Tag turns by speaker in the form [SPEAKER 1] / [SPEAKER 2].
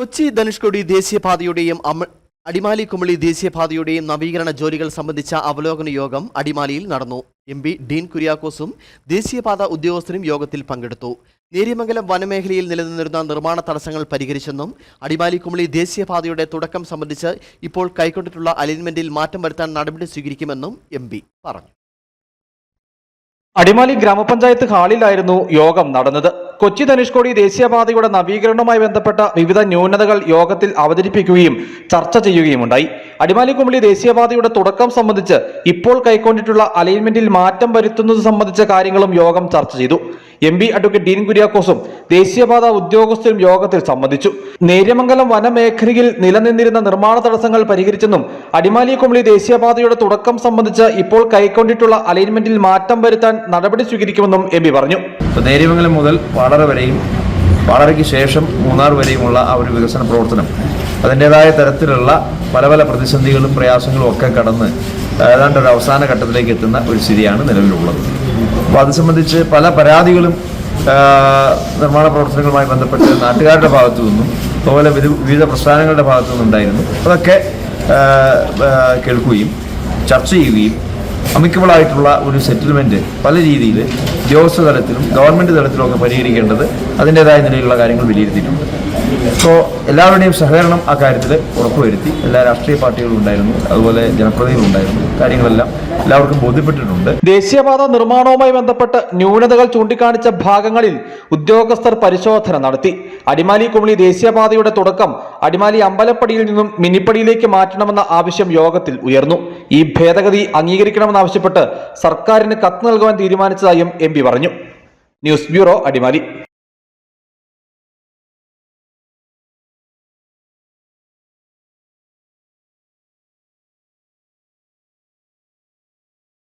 [SPEAKER 1] കൊച്ചി ധനുഷ്കോടി ദേശീയപാതയുടെയും അടിമാലി കുമളി ദേശീയപാതയുടെയും നവീകരണ ജോലികൾ സംബന്ധിച്ച അവലോകന യോഗം അടിമാലിയിൽ നടന്നു. എം പി ഡീൻ കുര്യാക്കോസും ദേശീയപാത ഉദ്യോഗസ്ഥരും യോഗത്തിൽ പങ്കെടുത്തു. നേര്യമംഗലം വനമേഖലയിൽ നിലനിന്നിരുന്ന നിർമ്മാണ തടസ്സങ്ങൾ പരിഹരിച്ചെന്നും അടിമാലി കുമളി ദേശീയപാതയുടെ തുടക്കം സംബന്ധിച്ച് ഇപ്പോൾ കൈക്കൊണ്ടിട്ടുള്ള അലൈൻമെന്റിൽ മാറ്റം വരുത്താൻ നടപടി സ്വീകരിക്കുമെന്നും എം പറഞ്ഞു.
[SPEAKER 2] അടിമാലി ഗ്രാമപഞ്ചായത്ത് ഹാളിലായിരുന്നു യോഗം നടന്നത്. കൊച്ചി ധനുഷ്കോടി ദേശീയപാതയുടെ നവീകരണവുമായി ബന്ധപ്പെട്ട വിവിധ ന്യൂനതകൾ യോഗത്തിൽ അവതരിപ്പിക്കുകയും ചർച്ച ചെയ്യുകയുമുണ്ടായി. അടിമാലി കുമളി ദേശീയപാതയുടെ തുടക്കം സംബന്ധിച്ച് ഇപ്പോൾ കൈക്കൊണ്ടിട്ടുള്ള അലൈൻമെന്റിൽ മാറ്റം വരുത്തുന്നത് സംബന്ധിച്ച കാര്യങ്ങളും യോഗം ചർച്ച ചെയ്തു. എം പി അഡ്വക്കേറ്റ് ഡീൻ കുര്യാക്കോസും ദേശീയപാത ഉദ്യോഗസ്ഥരും യോഗത്തിൽ സംബന്ധിച്ചു. നേര്യമംഗലം വനമേഖലയിൽ നിലനിന്നിരുന്ന നിർമ്മാണ തടസ്സങ്ങൾ പരിഹരിച്ചെന്നും അടിമാലി കുമളി ദേശീയപാതയുടെ തുടക്കം സംബന്ധിച്ച് ഇപ്പോൾ കൈക്കൊണ്ടിട്ടുള്ള അലൈൻമെന്റിൽ മാറ്റം വരുത്താൻ നടപടി സ്വീകരിക്കുമെന്നും എം പറഞ്ഞു.
[SPEAKER 3] ഇപ്പോൾ നേര്യമംഗലം മുതൽ പാളറ വരെയും പാളറയ്ക്ക് ശേഷം മൂന്നാർ വരെയുമുള്ള ആ ഒരു വികസന പ്രവർത്തനം അതിന്റെതായ തരത്തിലുള്ള പല പല പ്രതിസന്ധികളും പ്രയാസങ്ങളും ഒക്കെ കടന്ന് ഏതാണ്ട് ഒരു അവസാന ഘട്ടത്തിലേക്ക് എത്തുന്ന ഒരു സ്ഥിതിയാണ് നിലവിലുള്ളത്. അപ്പോൾ അത് സംബന്ധിച്ച് പല പരാതികളും നിർമ്മാണ പ്രവർത്തനങ്ങളുമായി ബന്ധപ്പെട്ട് നാട്ടുകാരുടെ ഭാഗത്തു നിന്നും അതുപോലെ വിധ- വിവിധ പ്രസ്ഥാനങ്ങളുടെ ഭാഗത്തു നിന്നുണ്ടായിരുന്നു അതൊക്കെ കേൾക്കുകയും ചർച്ച ചെയ്യുകയും അമിക്കബിളായിട്ടുള്ള ഒരു സെറ്റിൽമെന്റ് പല രീതിയിൽ ഉദ്യോഗസ്ഥ തലത്തിലും ഗവൺമെന്റ് തലത്തിലും ഒക്കെ പരിഹരിക്കേണ്ടത് അതിന്റെതായ നിലയിലുള്ള കാര്യങ്ങൾ വിലയിരുത്തിയിട്ടുണ്ട്. സോ എല്ലാവരുടെയും സഹകരണം ആ കാര്യത്തിൽ ഉറപ്പുവരുത്തി. എല്ലാ രാഷ്ട്രീയ പാർട്ടികളും ഉണ്ടായിരുന്നു അതുപോലെ ജനപ്രതിനിധികളും ഉണ്ടായിരുന്നു. കാര്യങ്ങളെല്ലാം എല്ലാവർക്കും ബോധ്യപ്പെട്ടിട്ടുണ്ട്.
[SPEAKER 2] ദേശീയപാത നിർമ്മാണവുമായി ബന്ധപ്പെട്ട് ന്യൂനതകൾ ചൂണ്ടിക്കാണിച്ച ഭാഗങ്ങളിൽ ഉദ്യോഗസ്ഥർ പരിശോധന നടത്തി. അടിമാലി കുമളി ദേശീയപാതയുടെ തുടക്കം അടിമാലി അമ്പലപ്പടിയിൽ നിന്നും മിനിപ്പടിയിലേക്ക് മാറ്റണമെന്ന ആവശ്യം യോഗത്തിൽ ഉയർന്നു. ഈ ഭേദഗതി അംഗീകരിക്കണമെന്നാവശ്യപ്പെട്ട് സർക്കാരിന് കത്ത് നൽകുവാൻ തീരുമാനിച്ചതായും എം പറഞ്ഞു. News bureau Adimali.